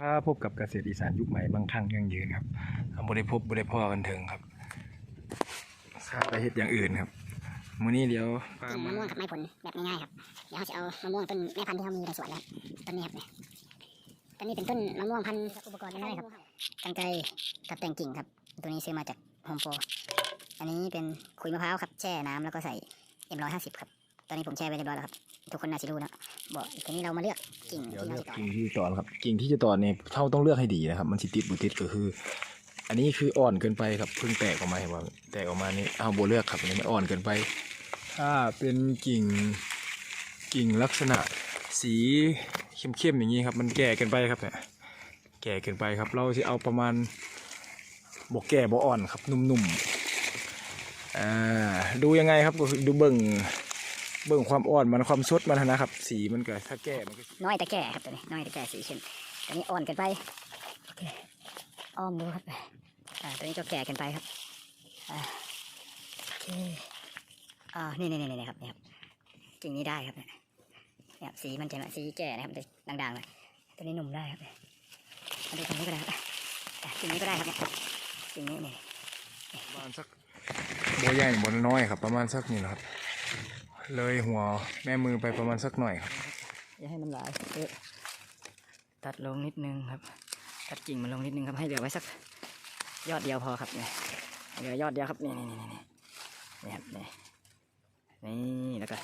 ถ้าพบกับเกษตรอีสานยุคใหม่บางครั้งยั่งยืนครับบริพบบริพ่อกันถึงครับข้าไปเฮ็ดอย่างอื่นครับมื้อนี้เดี๋ยวพากิ่งมะมาม่วงกับไม้ผลแบบง่ายๆครับ เดี๋ยวเราจะเอามะม่วงต้นแม่พันธุ์ที่เรามีในสวนแล้วต้นนี้ครับเนี่ยต้นนี้เป็นต้นมะม่วงพันธุ์อุปกรณ์ง่ายๆครับกรรไกรกับแต่งกิ่งครับ ตัวนี้ซื้อมาจากโฮมโปรอันนี้เป็นขุยมะพร้าวครับแช่น้ำแล้วก็ใส่เอ็มร้อยห้าสิบครับ ตอนนี้ผมแช่ไว้เรียบร้อยแล้วครับ ทุกคนน่าจะรู้นะ บอกทีนี้เรามาเลือกกิ่งเดี๋ยวที่เลืเราอกจะต่อกิ่งที่จะตอนครับ กิ่งที่จะตอนเนี่ยเท่าต้องเลือกให้ดีนะครับ มันสิติดบุติดก็คือ อันนี้คืออ่อนเกินไปครับเพิ่งแตกออกมาเห็นว่าแตกออกมานี่เอาโบเลือกครับอันนี้มันอ่อนเกินไป ถ้าเป็นกิ่งกิ่งลักษณะ สีเข้มๆอย่างนี้ครับมันแก่เกินไปครับเนี่ยแก่เกินไปครับ เราจะเอาประมาณบกแก่บกอ่อนครับ นุ่มๆอ่าดูยังไงครับก็คือดูเบิ่ง เบิ่งความอ่อนมันความสดมันนะครับ สีมันก็ถ้าแก่มันก็น้อยแต่แก่ครับตัวนี้น้อยแต่แก่สีเข้มตัวนี้อ่อนเกินไปโอเคอ้อมดูครับอ่าตัวนี้ก็แก่เกินไปครับอ่าโอเคอ่านี่นี่นี่นี่ครับนี่ครับกิ่งนี้ได้ครับเนี่ยเนี่ยสีมันจะสีแก่นะครับมันจะด่างๆเลยตัวนี้หนุ่มได้ครับเนี่ยมาดูตรงนี้ก็ได้ครับอะกิ่งนี้ก็ได้ครับเนี่ยกิ่งนี้นี่ประมาณสักโบใหญ่โบน้อยครับ ประมาณสักนี่นะครับ เลยหัวแม่มือไปประมาณสักหน่อยครับ อย่าให้มันหลายเยอะตัดลงนิดนึงครับ ตัดกิ่งมันลงนิดนึงครับ ให้เหลือไว้สัก ยอดเดียวพอครับเนี่ยเหลือยอดเดียวครับนี่นี่นี่นี่นี่ครับนี่นี่แล้วก็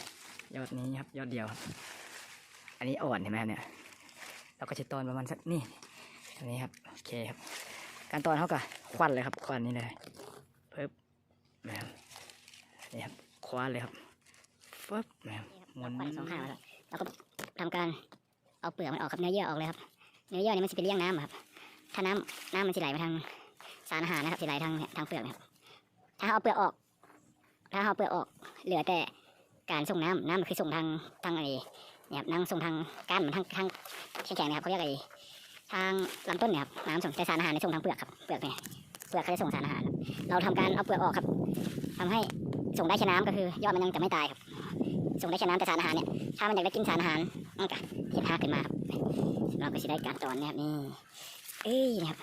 ยอดนี้ครับ ยอดเดียวครับ อันนี้อ่อนเห็นไหมครับเนี่ยเราก็จะตอนประมาณสักนี่อันนี้ครับโอเคครับ การตอนเขาก็ควันเลยครับควันนี่เลยเพิ่มนะครับนี่ครับคว้านเลยครับ ฟับม้วนสองข้างแล้วเราก็ทำการเอาเปลือกมันออกครับเนื้อเยื่อออกเลยครับ เนื้อเยื่อนี่มันจะไปเลี้ยงน้ำครับ ถ้าน้ำน้ำมันจะไหลมาทางสารอาหารนะครับจะไหลทางทางเปลือกครับถ้าเอาเปลือกออก ถ้าเอาเปลือกออก เหลือแต่การส่งน้ำน้ำมันคือส่งทางทางไอ้เนี่ยครับน้ำส่งทางก้านเหมือนทางทางแข็งๆนะครับเขาเรียกไอ้ทางลำต้นเนี่ยครับน้ำส่งแต่สารอาหารเนี่ยส่งทางเปลือกครับเปลือกเนี่ยเปลือกเขาจะส่งสารอาหาร เราทำการเอาเปลือกออกครับทำให้ส่งได้แค่น้ำก็คือยอดมันยังจะไม่ตายครับ ส่งได้แค่น้ำแต่สารอาหารเนี่ยถ้ามันอยากได้กินสารอาหารมันก็เห็นหาขึ้นมาครับเราก็จะได้การตอนนะครับนี่เอ้ยนะครับ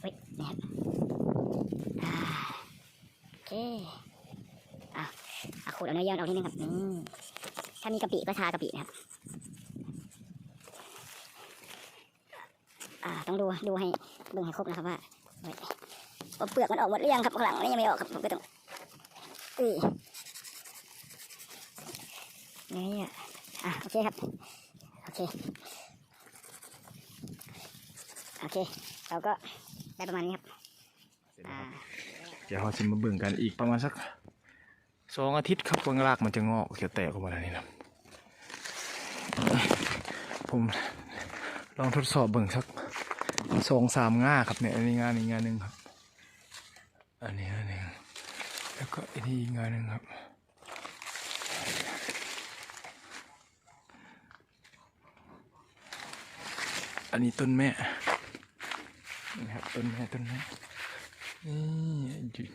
เฮ้ยนะครับโอเคอะเอาขูดเอาเนื้อเยื่อออกนิดนึงครับนี่ถ้ามีกะปิก็ทากะปินะครับอ่าต้องดูดูให้เบิ่งให้ครบนะครับว่าเฮ้ยว่าเปลือกมันออกหมดหรือยังครับข้างหลังนี่ยังไม่ออกครับผมก็ต้องเอ้ย นี่อะอะโอเคครับ โอเค โอเค เราก็ได้ประมาณนี้ครับ อ่า เดี๋ยวเราจะมาเบิ่งกันอีกประมาณสักสองอาทิตย์ครับเพิ่งรากมันจะงอกจะแตกออกมาแล้วนี่นะผมลองทดสอบเบิ่งสักสองสามง่าครับเนี่ยอันนี้งานนี้งานหนึ่งครับ อันนี้อันหนึ่งแล้วก็อันนี้อีกงานหนึ่งครับ อันนี้ต้นแม่นะครับต้นแม่ต้นแม่นี่